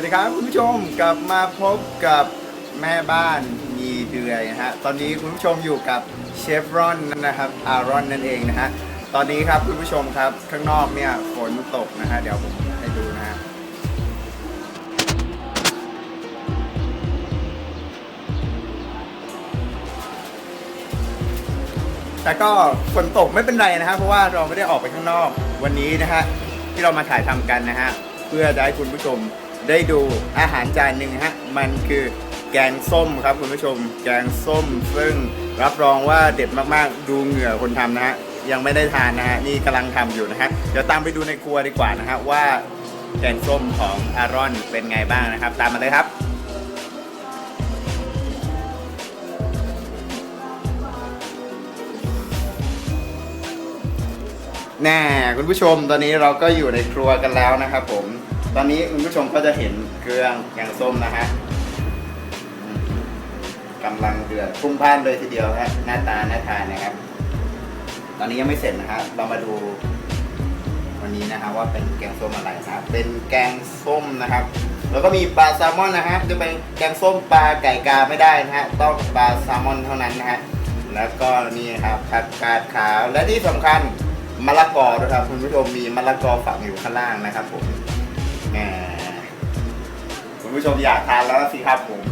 วัสดีครับคุณผู้ชมกลับมาพบกับแม่บ้านมีเดือยนะฮะตอนนี้คุณผู้ชมอยู่กับเชฟรอนนะครับอารอนนั่นเองนะฮะตอนนี้ครับคุณผู้ชมครับข้างนอกเนี่ยฝนตกนะฮะเดี๋ยวผมให้ดูนะฮะแต่ก็ฝนตกไม่เป็นไรนะฮะเพราะว่าเราไม่ได้ออกไปข้างนอกวันนี้นะฮะที่เรามาถ่ายทำกันนะฮะเพื่อจะให้คุณผู้ชม ได้ดูอาหารจานหนึ่งฮะ มันคือแกงส้มครับคุณผู้ชม แกงส้ม ซึ่งรับรองว่าเด็ดมากๆ ดูเหงื่อคนทำนะฮะ ยังไม่ได้ทานนะฮะ นี่กำลังทำอยู่นะฮะ เดี๋ยวตามไปดูในครัวดีกว่านะฮะว่าแกงส้มของอารอนเป็นไงบ้างนะครับ ตามมาเลยครับ แน่คุณผู้ชมตอนนี้เราก็อยู่ในครัวกันแล้วนะครับผม ตอนนี้คุณผู้ชมก็จะเห็นเครื่องแกงส้มนะฮะกำลังเดือดพุ่งพ่านเลยทีเดียวฮะหน้าตาหน่าทานนะครับ ตอนนี้ยังไม่เสร็จนะฮะเรามาดูวันนี้นะฮะว่าเป็นแกงส้มอะไรนะครับ เป็นแกงส้มนะครับ แล้วก็มีปลาแซลมอนนะฮะจะเป็นแกงส้มปลาไก่กาไม่ได้นะฮะต้องปลาแซลมอนเท่านั้นนะฮะแล้วก็นี่ครับผักกาดขาวและที่สำคัญ มะละกอด้วยครับคุณผู้ชมมีมะละกอฝังอยู่ข้างล่างนะครับผมแหมคุณผู้ชมอยากทานแล้วสิครับผม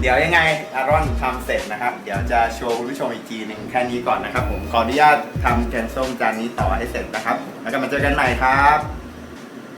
เดี๋ยวยังไงอารอนทำเสร็จนะครับ เดี๋ยวจะโชว์คุณผู้ชมอีกทีหนึ่งแค่นี้ก่อนนะครับผมขออนุญาตทำแกงส้มจานนี้ต่อให้เสร็จนะครับ แล้วก็มาเจอกันใหม่ครับ